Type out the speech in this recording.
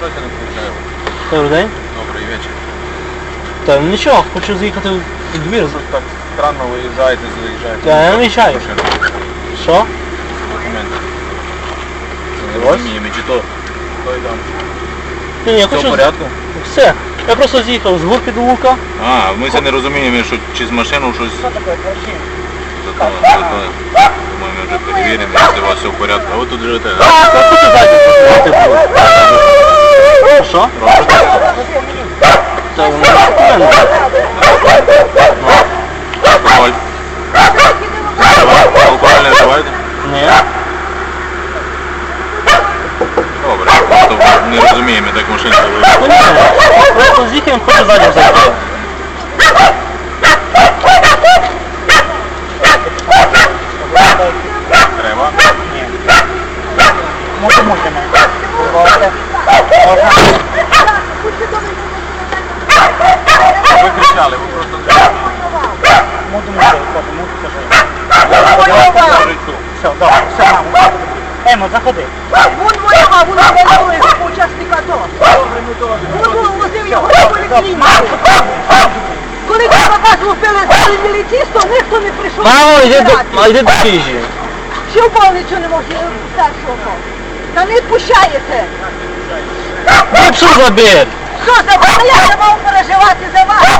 Щось я. Добрий день. Добрий вечір. Та нічого, хочу заїхати у двір. Щось так странно виїжджаєте, заїжджаєте. Та я не виїжджаю. Що? Документи. Це не Ось. розуміємо, чи то. Той там. Ні, я Все в хочу... порядку? Все. Я просто з'їхав з горки до лука. А, ми це не розуміємо, що чи з машину щось. Що таке, красиво? Зато, зато, думаю, ми вже перевіримо, якщо у вас все в порядку. А ви тут живете, так? Так, хочу зайти. Що? Це у. Алкоголь не вживаєте? Ні. Добре, просто не розуміємо, як машина Та виїжджає. ні, просто з'їхав, хочу ззаді зайти. Треба. Може, може, Ви кричали, ви просто тут. Все, добре, все, мамо. Емо, заходи. Вон моя мама, вона учасника АТО. Вон возив його до поліклініки. Коли ти показував перед міліцістом, ніхто не прийшов. Мамо, йди до, до в больницю не може старшого. Та не пущаєте. Що за вас? Я мав переживати за вас.